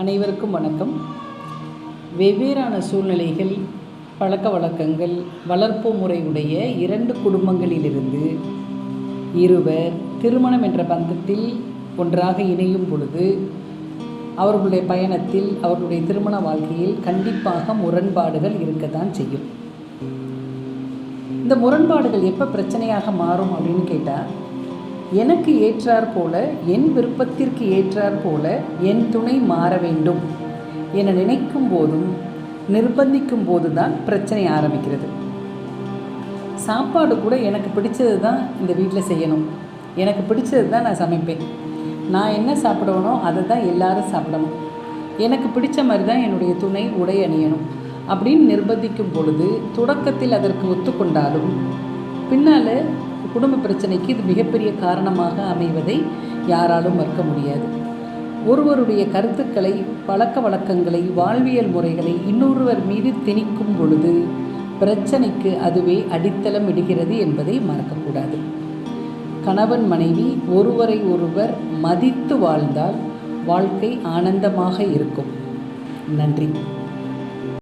அனைவருக்கும் வணக்கம். வெவ்வேறான சூழ்நிலைகள் பழக்க வழக்கங்கள் வளர்ப்பு முறையுடைய இரண்டு குடும்பங்களிலிருந்து இருவர் திருமணம் என்ற பந்தத்தில் ஒன்றாக இணையும் பொழுது அவர்களுடைய பயணத்தில் அவர்களுடைய திருமண வாழ்க்கையில் கண்டிப்பாக முரண்பாடுகள் இருக்கத்தான் செய்யும். இந்த முரண்பாடுகள் எப்போ பிரச்சனையாக மாறும் அப்படின்னு கேட்டால் எனக்கு ஏற்றார் போல என் விருப்பத்திற்கு ஏற்றார் போல என் துணை மாற வேண்டும் என நினைக்கும் போதும் நிர்பந்திக்கும் போது தான் பிரச்சனை ஆரம்பிக்கிறது. சாப்பாடு கூட எனக்கு பிடிச்சது தான் இந்த வீட்டில் செய்யணும். எனக்கு பிடிச்சது தான் நான் சமைப்பேன். நான் என்ன சாப்பிடணும் அதை தான் எல்லாரும் சாப்பிடணும். எனக்கு பிடிச்ச மாதிரி தான் என்னுடைய துணை உடை அணியணும் அப்படின்னு நிர்பந்திக்கும் பொழுது தொடக்கத்தில் அதற்கு ஒத்துக்கொண்டாலும் பின்னால் குடும்ப பிரச்சனைக்கு இது மிகப்பெரிய காரணமாக அமைவதை யாராலும் மறுக்க முடியாது. ஒருவருடைய கருத்துக்களை பழக்க வழக்கங்களை வாழ்வியல் முறைகளை இன்னொருவர் மீது திணிக்கும் பொழுது பிரச்சனைக்கு அதுவே அடித்தளம் இடுகிறது என்பதை மறக்கக்கூடாது. கணவன் மனைவி ஒருவரை ஒருவர் மதித்து வாழ்ந்தால் வாழ்க்கை ஆனந்தமாக இருக்கும். நன்றி.